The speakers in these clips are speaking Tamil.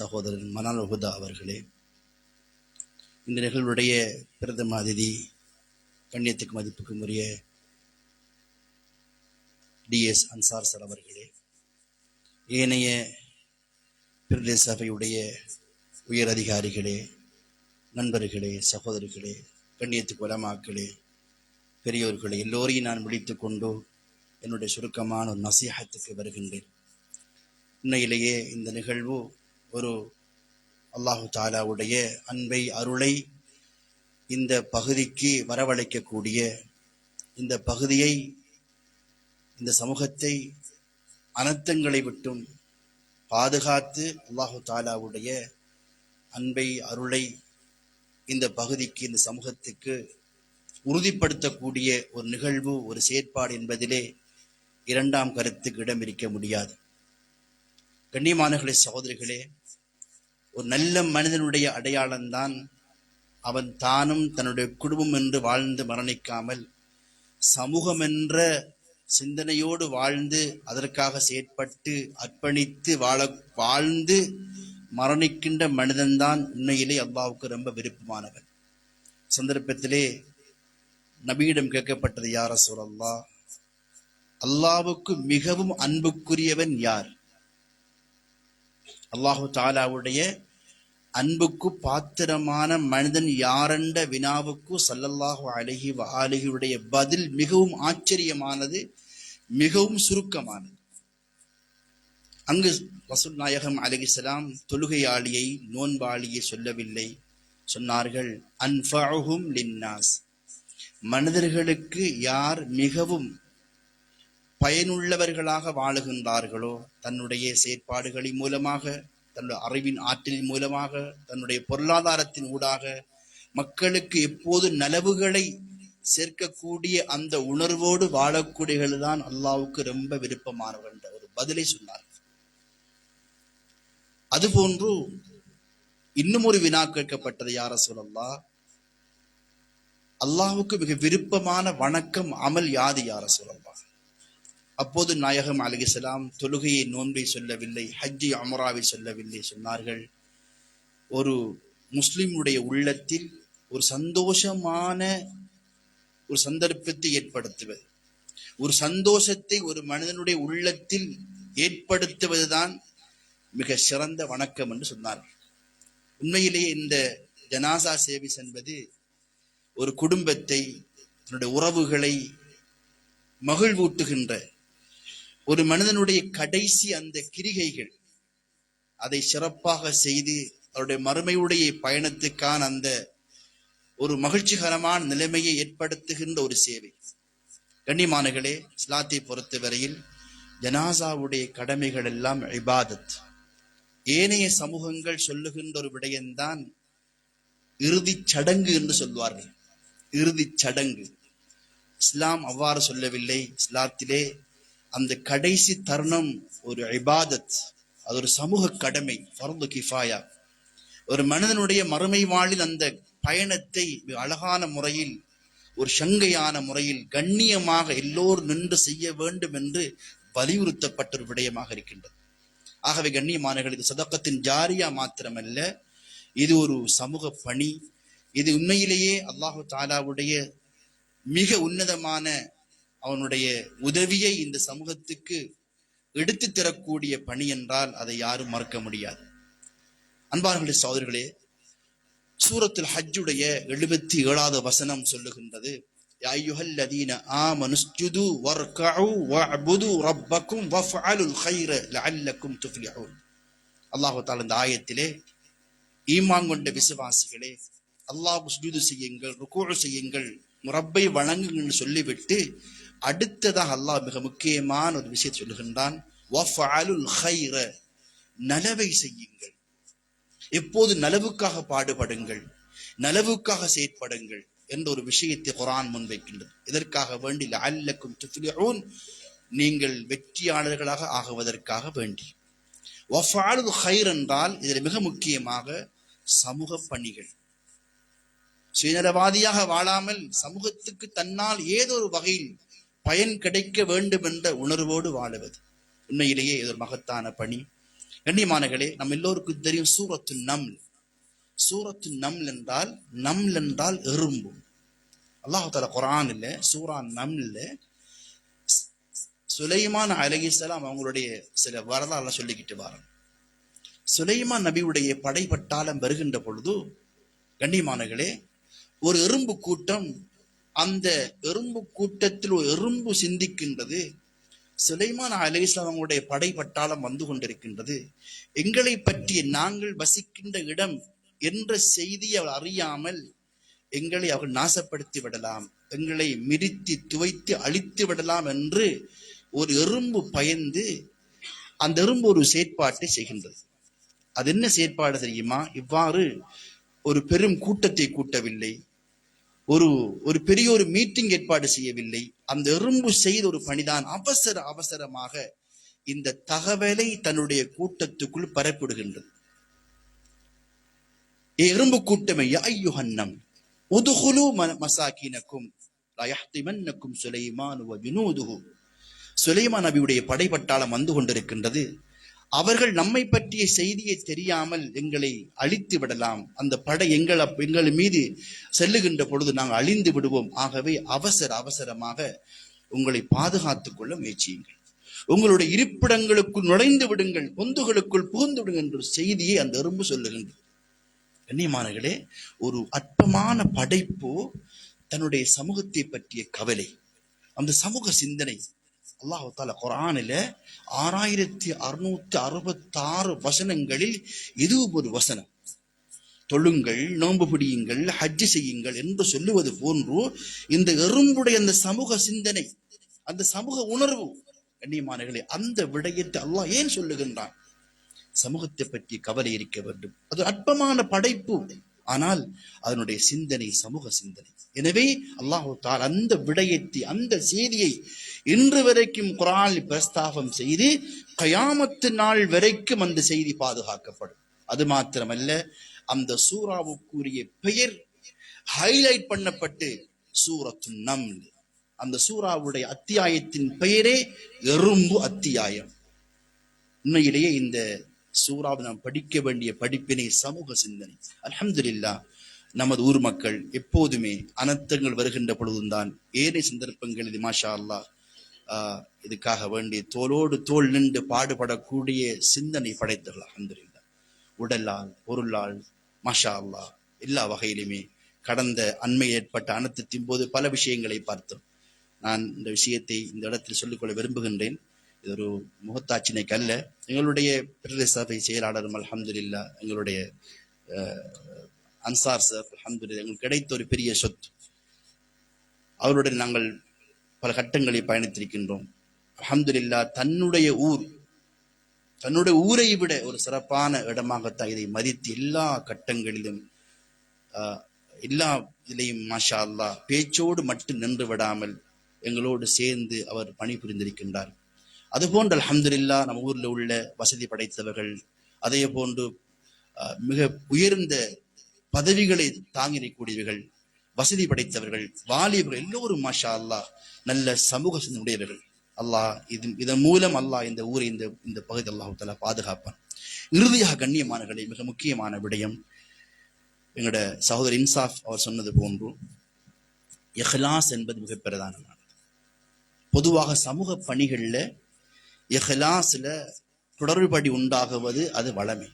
சகோதரன் மனால் உகுதா அவர்களே இந்த நிகழ்வுடைய பிரதம அதிதி கண்ணியத்துக்கு மதிப்புக்கும் உரிய டிஎஸ் அன்சார் சார் அவர்களே ஏனைய பிரதேச சபையுடைய உயர் அதிகாரிகளே நண்பர்களே சகோதரிகளே கண்ணியத்துக்கு வளமாக்களே பெரியோர்களே எல்லோரையும் நான் விழித்துக் கொண்டு என்னுடைய சுருக்கமான ஒரு நசீகத்துக்கு வருகின்றேன். உண்மையிலேயே இந்த நிகழ்வு ஒரு அல்லாஹு தாலாவுடைய அன்பை அருளை இந்த பகுதிக்கு வரவழைக்கக்கூடிய இந்த பகுதியை இந்த சமூகத்தை அனர்த்தங்களை விட்டும் பாதுகாத்து அல்லாஹு தாலாவுடைய அன்பை அருளை இந்த பகுதிக்கு இந்த சமூகத்துக்கு உறுதிப்படுத்தக்கூடிய ஒரு நிகழ்வு ஒரு செயற்பாடு என்பதிலே இரண்டாம் கருத்துக்கு இடம் இருக்க முடியாது. கண்ணியமானர்களே சகோதரிகளே ஒரு நல்ல மனிதனுடைய அடையாளம்தான் அவன் தானும் தன்னுடைய குடும்பம் என்று வாழ்ந்து மரணிக்காமல் சமூகம் என்ற சிந்தனையோடு வாழ்ந்து அதற்காக செயற்பட்டு அர்ப்பணித்து வாழ வாழ்ந்து மரணிக்கின்ற மனிதன்தான் உண்மையிலே அல்லாவுக்கு ரொம்ப விருப்பமானவன். சந்தர்ப்பத்திலே நபியிடம் கேட்கப்பட்டது யார சொல்லல்லா அல்லாவுக்கு மிகவும் அன்புக்குரியவன் யார்? அல்லாஹு தாலாவுடைய அன்புக்கு பாத்திரமான மனிதன் யாரண்ட வினாவுக்கு சல்லல்லாஹு அழகி அழகியுடைய பதில் மிகவும் ஆச்சரியமானது மிகவும் சுருக்கமானது. அங்கு ரசூல் நாயகம் அலகிசலாம் தொழுகையாளியை நோன்பாளியை சொல்லவில்லை. சொன்னார்கள் அன்ஃபும் லின்னாஸ். மனிதர்களுக்கு யார் மிகவும் பயனுள்ளவர்களாக வாழுகின்றார்களோ தன்னுடைய செயற்பாடுகளின் மூலமாக தன்னுடைய அறிவின் ஆற்றலின் மூலமாக தன்னுடைய பொருளாதாரத்தின் ஊடாக மக்களுக்கு எப்போது நலவுகளை சேர்க்கக்கூடிய அந்த உணர்வோடு வாழக்கூடியவர்கள் தான் அல்லாவுக்கு ரொம்ப விருப்பமானவர்கள் என்ற ஒரு பதிலை சொன்னார். அதுபோன்று இன்னும் ஒரு வினா கேட்கப்பட்டது யார சொல்லல்லா அல்லாவுக்கு மிக விருப்பமான வணக்கம் அமல் யாது யார சொல்லல்லா அப்போது நாயகம் அலிகலாம் தொழுகையை நோன்பை சொல்லவில்லை ஹஜ்ஜி அமராவை சொல்லவில்லை சொன்னார்கள். ஒரு முஸ்லிமுடைய உள்ளத்தில் ஒரு சந்தோஷமான ஒரு சந்தர்ப்பத்தை ஏற்படுத்துவது ஒரு சந்தோஷத்தை ஒரு மனிதனுடைய உள்ளத்தில் ஏற்படுத்துவதுதான் மிக சிறந்த வணக்கம் என்று சொன்னார்கள். உண்மையிலேயே இந்த ஜனாசா சேவிஸ் என்பது ஒரு குடும்பத்தை தன்னுடைய உறவுகளை மகிழ்வூட்டுகின்ற ஒரு மனிதனுடைய கடைசி அந்த கிரிகைகள் அதை சிறப்பாக செய்து அவருடைய மறுமையுடைய பயணத்துக்கான அந்த ஒரு மகிழ்ச்சிகரமான நிலைமையை ஏற்படுத்துகின்ற ஒரு சேவை. கண்ணிமானகளே இஸ்லாத்தை பொறுத்தவரையில் ஜனாசாவுடைய கடமைகள் எல்லாம் இபாதத். ஏனைய சமூகங்கள் சொல்லுகின்ற ஒரு விடயம்தான் இறுதிச் சடங்கு என்று சொல்வார்கள். இறுதிச் சடங்கு. இஸ்லாம் அவ்வாறு சொல்லவில்லை. இஸ்லாத்திலே அந்த கடைசி தருணம் ஒரு இபாதத் அது ஒரு சமூக கடமை ஃபர்து கிஃபாயா. ஒரு மனிதனுடைய மறுமை வாழில் அந்த பயணத்தை அழகான முறையில் ஒரு சங்கையான முறையில் கண்ணியமாக எல்லோரும் நின்று செய்ய வேண்டும் என்று வலியுறுத்தப்பட்ட ஒரு விடயமாக இருக்கின்றது. ஆகவே கண்ணியமானர்கள் இது சதக்கத்தின் ஜாரியா மாத்திரமல்ல இது ஒரு சமூக பணி. இது உண்மையிலேயே அல்லாஹு தாலாவுடைய மிக உன்னதமான அவனுடைய உதவியை இந்த சமூகத்துக்கு எடுத்து தரக்கூடிய பணி என்றால் அதை யாரும் மறக்க முடியாது. அன்பார்களே சோதர்களே சூரத்தில் ஹஜ்ஜுடைய எழுபத்தி ஏழாவது வசனம் சொல்லுகின்றது. அல்லாஹு இந்த ஆயத்திலே ஈமான் கொண்ட விசுவாசிகளே அல்லாஹ் சுஜூது செய்யுங்கள் ருக்கூழு செய்யுங்கள் முரப்பை வணங்குங்கள் சொல்லிவிட்டு அடுத்ததாக அல்லாஹ் மிக முக்கியமான ஒரு விஷயத்தை சொல்லுகின்றான் நலவை செய்யுங்கள். எப்போது நலவுக்காக பாடுபடுங்கள் நலவுக்காக செயற்படுங்கள் என்ற ஒரு விஷயத்தை குரான் முன்வைக்கின்றது. இதற்காக வேண்டி அல்லக்கும் துஃபிலிஹூன் நீங்கள் வெற்றியாளர்களாக ஆகுவதற்காக வேண்டி. வஃபாலு ஹைர் என்றால் இதில் மிக முக்கியமாக சமூக பணிகள். சுயநலவாதியாக வாழாமல் சமூகத்துக்கு தன்னால் ஏதோ ஒரு வகையில் பயன் கிடைக்க வேண்டும் என்ற உணர்வோடு வாழுவது. உண்மையிலேயே இது ஒரு மகத்தான பணி. கண்ணியமானகளே நம்ம எல்லோருக்கும் தெரியும் சூரத்து நம் சூரத்து நம்ல் என்றால் நம்ல் என்றால் எறும்பு. அல்லாஹால குரான் இல்ல சூரா நம்ல சுலைமான் அலகிசலாம் அவங்களுடைய சில வரலாறுல சொல்லிக்கிட்டு வராங்க. சுலைமான் நபியுடைய படைப்பட்டாளம் வருகின்ற பொழுது கண்ணியமானகளே ஒரு எறும்பு கூட்டம் அந்த எறும்பு கூட்டத்தில் ஒரு எறும்பு சிந்திக்கின்றது. சுலைமான் அலிஸ்லாம் அவங்களுடைய படை பட்டாளம் வந்து கொண்டிருக்கின்றது. எங்களை பற்றி நாங்கள் வசிக்கின்ற இடம் என்ற செய்தி அவள் அறியாமல் எங்களை அவள் நாசப்படுத்தி விடலாம் எங்களை மிதித்து துவைத்து அழித்து விடலாம் என்று ஒரு எறும்பு பயந்து அந்த எறும்பு ஒரு செயற்பாட்டை செய்கின்றது. அது என்ன செயற்பாடு தெரியுமா? இவ்வாறு ஒரு பெரும் கூட்டத்தை கூட்டவில்லை. ஒரு ஒரு பெரிய ஒரு மீட்டிங் ஏற்பாடு செய்யவில்லை. அந்த எறும்பு செய்த ஒரு பணிதான் அவசர அவசரமாக இந்த தகவலை தன்னுடைய கூட்டத்துக்குள் பரப்பிடுகின்றது. எறும்பு கூட்டமை ஐயுஹன்னம் உதுகுலு மசாக்கினக்கும் சுலைமான் சுலைமான் நபியுடைய படைப்பட்டாளம் வந்து கொண்டிருக்கின்றது. அவர்கள் நம்மை பற்றிய செய்தியை தெரியாமல் எங்களை அழித்து விடலாம். அந்த படை எங்கள் எங்கள் மீது செல்லுகின்ற பொழுது நாங்கள் அழிந்து விடுவோம். ஆகவே அவசர அவசரமாக உங்களை பாதுகாத்துக் கொள்ள முயற்சியுங்கள். உங்களுடைய இருப்பிடங்களுக்குள் நுழைந்து விடுங்கள். பொந்துகளுக்குள் புகுந்து விடுங்கள் என்ற செய்தியை அந்த எறும்பு சொல்லுகின்றது. கண்ணியமானங்களே ஒரு அற்பமான படைப்பு தன்னுடைய சமூகத்தை பற்றிய கவலை. அந்த சமூக சிந்தனை அல்லாஹு தாலா ஆறாயிரத்தி அறுநூத்தி அறுபத்தாறு வசனங்களில் இதுவும் ஒரு வசனம். தொழுங்கள் நோன்பு பிடியுங்கள் ஹஜ்ஜு செய்யுங்கள் என்று சொல்லுவது போன்று இந்த எறும்புடைய அந்த சமூக சிந்தனை அந்த சமூக உணர்வு கண்ணியமானங்களே அந்த விடயத்தை அல்லாஹ் ஏன் சொல்லுகின்றான்? சமூகத்தை பற்றி கவலை இருக்க வேண்டும். அது அற்பமான படைப்பு. ஆனால் அதனுடைய சிந்தனை சமூக சிந்தனை. எனவே அல்லாஹு தால் அந்த விடயத்தை அந்த செய்தியை இன்று வரைக்கும் குரானில் பிரஸ்தாபம் செய்து கயாமத்து நாள் வரைக்கும் அந்த செய்தி பாதுகாக்கப்படும். அது மாத்திரமல்ல அந்த சூறாவுக்குரிய பெயர் ஹைலைட் பண்ணப்பட்டு சூரத்து நம் அந்த சூறாவுடைய அத்தியாயத்தின் பெயரே எறும்பு அத்தியாயம். உண்மையிலேயே இந்த சூறாவது நாம் படிக்க வேண்டிய படிப்பினை சமூக சிந்தனை. அலமதுல்லா நமது ஊர் மக்கள் எப்போதுமே அனர்த்தங்கள் வருகின்ற பொழுதுதான் ஏனைய சந்தர்ப்பங்களில் மாஷா அல்லாஹ் ஆஹ், இதுக்காக வேண்டி தோளோடு தோல் நின்று பாடுபடக்கூடிய சிந்தனை படைத்தவர்கள் அலமதுல்லா உடலால் பொருளால் மாஷா அல்லாஹ் எல்லா வகையிலுமே கடந்த அண்மை ஏற்பட்ட அனர்த்தத்தின் போது பல விஷயங்களை பார்த்தோம். நான் இந்த விஷயத்தை இந்த இடத்தில் சொல்லிக்கொள்ள விரும்புகின்றேன். இது ஒரு முகத்தாட்சினைக்கு அல்ல எங்களுடைய பிரதேச சபை செயலாளரும் அல்ஹம்துலில்லா எங்களுடைய அஹ், அன்சார் சார் அல்ஹம்துலில்லா எங்களுக்கு கிடைத்த ஒரு பெரிய சொத்து. அவருடன் நாங்கள் பல கட்டங்களை பயணித்திருக்கின்றோம். அல்ஹம்துலில்லா தன்னுடைய ஊர் தன்னுடைய ஊரை விட ஒரு சிறப்பான இடமாகத்தான் இதை மதித்து எல்லா கட்டங்களிலும் ஆஹ், எல்லா இதிலையும் மாஷா அல்லாஹ் பேச்சோடு மட்டும் நின்று விடாமல் எங்களோடு சேர்ந்து அவர் பணிபுரிந்திருக்கின்றார். அதுபோன்று அலமதுல்லா நம்ம ஊரில் உள்ள வசதி படைத்தவர்கள் அதே போன்று மிக உயர்ந்த பதவிகளை தாங்கி நிற்கக்கூடியவர்கள் வசதி படைத்தவர்கள் வாலிபர்கள் எல்லோரும் மாஷா அல்லாஹ் நல்ல சமூக உடையவர்கள் அல்லாஹ் இது இதன் மூலம் அல்லாஹ் இந்த ஊரை இந்த இந்த பகுதி அல்லாஹ் தஆலா பாதுகாப்பான். இறுதியாக கண்ணியமானகளை மிக முக்கியமான விடயம் எங்களோட சகோதரர் இன்சாஃப் அவர் சொன்னது போன்று எஹ்லாஸ் என்பது மிக பிரதானமானது பொதுவாக சமூக பணிகளில் எஹ்லாஸில் தொடர்படி உண்டாகுவது அது வளமை.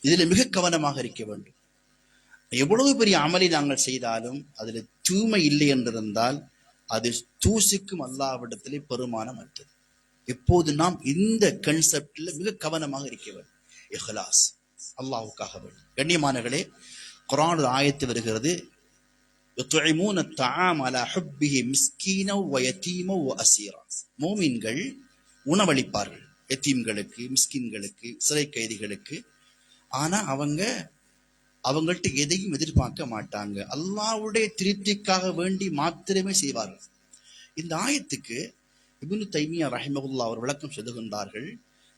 இதில் மிக கவனமாக இருக்க வேண்டும். எவ்வளவு பெரிய அமலை நாங்கள் செய்தாலும் அதில் தூய்மை இல்லை என்றிருந்தால் அது தூசிக்கும் அல்லாவிடத்திலே பெருமானம் அற்றது. எப்போது நாம் இந்த கன்செப்டில் மிக கவனமாக இருக்க வேண்டும். எஹ்லாஸ் அல்லாவுக்காக வேண்டும். கண்ணியமானகளே குரான் ஆயத்து வருகிறது மூமின்கள் உணவளிப்பார்கள். எத்தீம்களுக்கு மிஸ்கின்களுக்கு சிறை கைதிகளுக்கு. ஆனா அவங்க அவங்கள்ட்ட எதையும் எதிர்பார்க்க மாட்டாங்க. அல்லாவுடைய திருப்திக்காக வேண்டி மாத்திரமே செய்வார்கள். இந்த ஆயத்துக்கு இபுனு தைமியா ரஹிமகுல்லா அவர் விளக்கம் சொல்லுகின்றார்கள்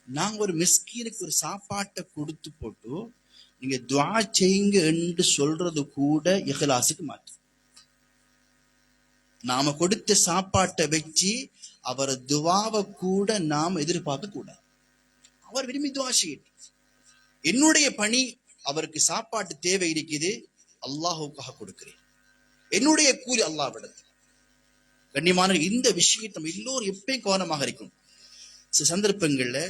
நாங்கள் ஒரு மிஸ்கீனுக்கு ஒரு சாப்பாட்டை கொடுத்து போட்டு நீங்க துவா செய்யுங்க என்று சொல்றது கூட இஹ்லாசுக்கு மாற்று. நாம கொடுத்த சாப்பாட்டை வச்சு அவரை துவாவை கூட நாம் எதிர்பார்க்க கூடாது. அவர் விரும்பி துவா செய்யட்டும். என்னுடைய பணி அவருக்கு சாப்பாட்டு தேவை இருக்குது அல்லாஹுக்காக கொடுக்கிறேன். என்னுடைய கூலி அல்லாஹ்விடத்தில். கண்ணியமான இந்த விஷயத்தை நம்ம எல்லோரும் எப்பயும் கவனமாக இருக்கும் சில சந்தர்ப்பங்கள்ல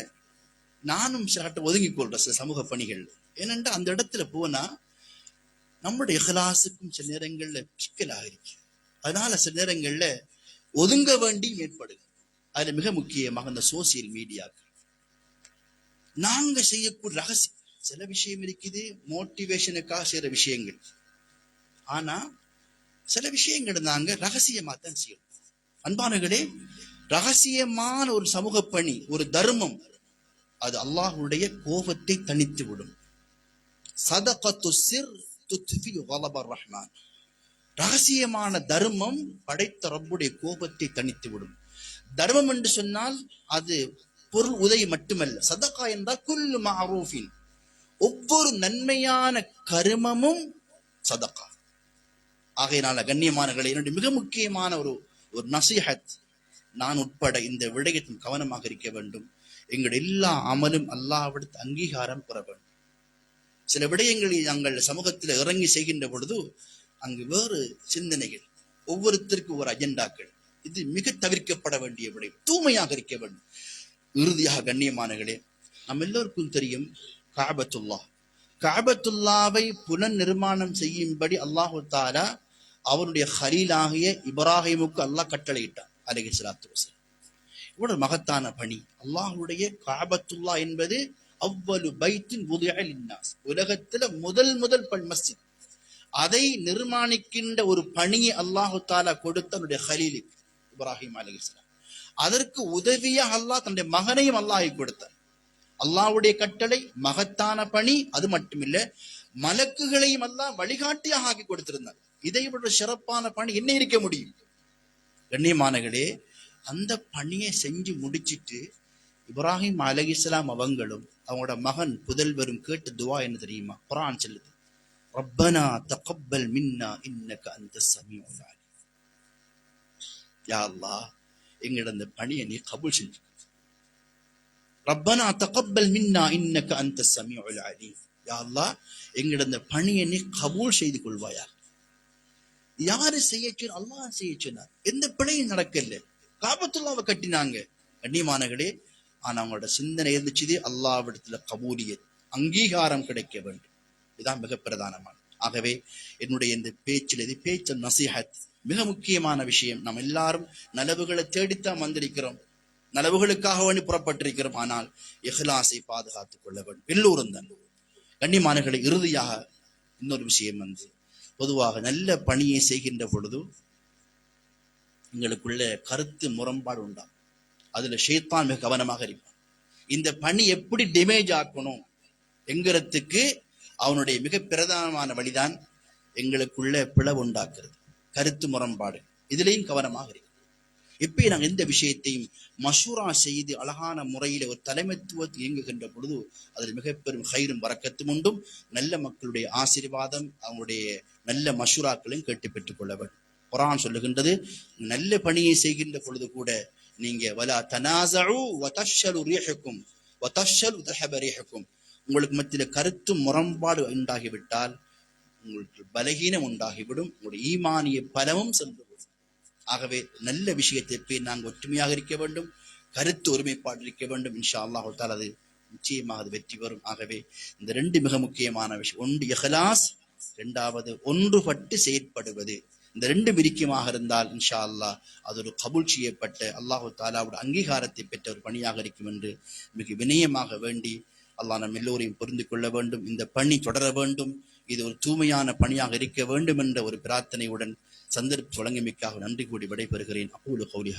நானும் சில ஒதுங்கி கொள்றேன் சில சமூக பணிகள் ஏனென்றா அந்த இடத்துல போனா நம்முடைய இகலாசுக்கும் சில நேரங்கள்ல சிக்கலாக இருக்கு. அதனால சில நேரங்கள்ல ஒதுங்க வேண்டியும் ஏற்படுது. அதுல மிக முக்கியமாக இந்த சோசியல் மீடியாக்கள் நாங்க செய்யக்கூடிய ரகசியம் சில விஷயம் இருக்குது மோட்டிவேஷனுக்காக செய்யற விஷயங்கள். ஆனா சில விஷயங்கள் நாங்க ரகசியமா தான் செய்யணும். அன்பானங்களே ரகசியமான ஒரு சமூக பணி ஒரு தர்மம் அது அல்லாஹுடைய கோபத்தை தனித்து விடும் சதகத்து சிர் துத்ஃபி வலபர் ரஹ்மான். ரகசியமான தர்மம் படைத்த ரப்புடைய கோபத்தை தனித்து விடும் தர்மம் என்று சொன்னால் அது பொருள் உதவி மட்டுமல்ல. சதகா என்றால் குல் மஹரூஃபின். ஒவ்வொரு நன்மையான கருமமும் சதகா ஆகையினால கண்ணியமானங்களை என்னுடைய மிக முக்கியமான ஒரு ஒரு நசிஹத் நான் உட்பட இந்த விடயத்தில் கவனமாக இருக்க வேண்டும். எங்களுடைய எல்லா அமலும் அல்லாவிடத்து அங்கீகாரம் பெற வேண்டும். சில விடயங்களை நாங்கள் சமூகத்தில் இறங்கி செய்கின்ற பொழுது அங்கு வேறு சிந்தனைகள் ஒவ்வொருத்தருக்கு ஒரு அஜெண்டாக்கள். இது மிக தவிர்க்கப்பட வேண்டிய விடயம் தூய்மையாக இருக்க வேண்டும். இறுதியாக கண்ணியமானங்களே நம்ம எல்லோருக்கும் தெரியும் காபத்துல்லா காபத்துல்லாவை புனர் நிர்மாணம் செய்யும்படி அல்லாஹு தாலா அவருடைய ஹலீலாகிய இப்ராஹிமுக்கு அல்லாஹ் கட்டளையிட்டார் அலகி சலாத்து வசலாம் இவ்வளவு மகத்தான பணி. அல்லாஹுடைய காபத்துல்லா என்பது அவ்வளவு பைத்தின் இன்னாஸ் உலகத்துல முதல் முதல் பல் மஸ்ஜித். அதை நிர்மாணிக்கின்ற ஒரு பணியை அல்லாஹு தாலா கொடுத்த அவனுடைய ஹலீலுக்கு. இப்ராஹிம் அலிஸ்லாம் அதற்கு உதவியாக அல்லாஹ் தன்னுடைய மகனையும் அல்லாஹை கொடுத்தார். அல்லாவுடைய கட்டளை மகத்தான பணி அது மட்டுமில்ல மலக்குகளையும் அல்லாஹ் வழிகாட்டியாக ஆக்கி கொடுத்திருந்தார். இதை விட சிறப்பான பணி என்ன இருக்க முடியும்? கண்ணியமானகளே அந்த பணியை செஞ்சு முடிச்சிட்டு இப்ராஹிம் அலகிஸ்லாம் அவங்களும் அவங்களோட மகன் புதல்வரும் கேட்டு துவா என்ன தெரியுமா? குரான் சொல்லுது ரப்பனா தகப்பல் மின்னா இன்னக அந்த சமீஉல் யா அல்லாஹ் எங்களோட அந்த பணியை நீ கபூல் செஞ்சு ரப்பனா தகப்பல் மின்னா இன்னக்கு அந்த சமயம் அலீம். யா அல்லாஹ் எங்களோட அந்த பணியை நீ கபூல் செய்து கொள்வாயா? யாரு செய்ய அல்லாஹ் செய்ய சொன்னார். எந்த பிழையும் நடக்கல காபத்துள்ளாவை கட்டினாங்க. கண்ணியமானகளே ஆனா அவங்களோட சிந்தனை இருந்துச்சு அல்லாவிடத்துல கபூலியத் அங்கீகாரம் கிடைக்க வேண்டும். இதுதான் மிக பிரதானமான ஆகவே என்னுடைய இந்த பேச்சில் இது பேச்சு நசிஹத் மிக முக்கியமான விஷயம். நம்ம எல்லாரும் நலவுகளை தேடித்தான் வந்திருக்கிறோம். நலவுகளுக்காக வேண்டி புறப்பட்டிருக்கிறோம். ஆனால் எஹ்லாசை பாதுகாத்துக் கொள்ள வேண்டும். எல்லோரும் தான். கண்ணியமானகளை இறுதியாக இன்னொரு விஷயம் வந்து பொதுவாக நல்ல பணியை செய்கின்ற பொழுது எங்களுக்குள்ள கருத்து முரண்பாடு உண்டாம் அதுல ஷேத்தான் மிக கவனமாக இருப்பான் இந்த பணி எப்படி டேமேஜ் ஆக்கணும் என்கிறதுக்கு அவனுடைய மிக பிரதானமான வழிதான் எங்களுக்குள்ள பிளவு உண்டாக்குறது. கருத்து முரண்பாடு. இதுலேயும் கவனமாக இருக்கு எப்பயும் நாங்கள் எந்த விஷயத்தையும் மஷூரா செய்து அழகான முறையில் ஒரு தலைமைத்துவத்தில் இயங்குகின்ற பொழுது அதில் மிக பெரும் ஹைரும் வரக்கத்தும் உண்டும். நல்ல மக்களுடைய ஆசீர்வாதம் அவங்களுடைய நல்ல மஷூராக்களையும் கேட்டு பெற்றுக் கொள்ள வேண்டும். குரான் சொல்லுகின்றது நல்ல பணியை செய்கின்ற பொழுது கூட நீங்க வலா தனாசு உங்களுக்கு மத்தியில கருத்து முரண்பாடு உண்டாகிவிட்டால் உங்களுக்கு பலகீனம் உண்டாகிவிடும். உங்களுடைய ஈமானிய பலமும் சென்று ஆகவே நல்ல விஷயத்திற்கு நாங்கள் ஒற்றுமையாக இருக்க வேண்டும். கருத்து ஒருமைப்பாடு இருக்க வேண்டும். இன்ஷா அல்லாஹால் அது நிச்சயமாக அது வெற்றி பெறும். ஆகவே இந்த ரெண்டு மிக முக்கியமான விஷயம் ஒன்று எஹலாஸ் இரண்டாவது ஒன்றுபட்டு செயற்படுவது. இந்த ரெண்டு விரிக்கமாக இருந்தால் இன்ஷா அல்லா அது ஒரு கபுல் செய்யப்பட்ட அல்லாஹு தாலாவோட அங்கீகாரத்தை பெற்ற ஒரு பணியாக இருக்கும் என்று மிக வினயமாக வேண்டி அல்லாஹ் நம் எல்லோரையும் புரிந்து கொள்ள வேண்டும். இந்த பணி தொடர வேண்டும். இது ஒரு தூய்மையான பணியாக இருக்க வேண்டும் என்ற ஒரு பிரார்த்தனையுடன் சந்தர்ப்ப வழங்கமைக்காக நன்றி கூடி விடைபெறுகிறேன். அபூலு கௌலி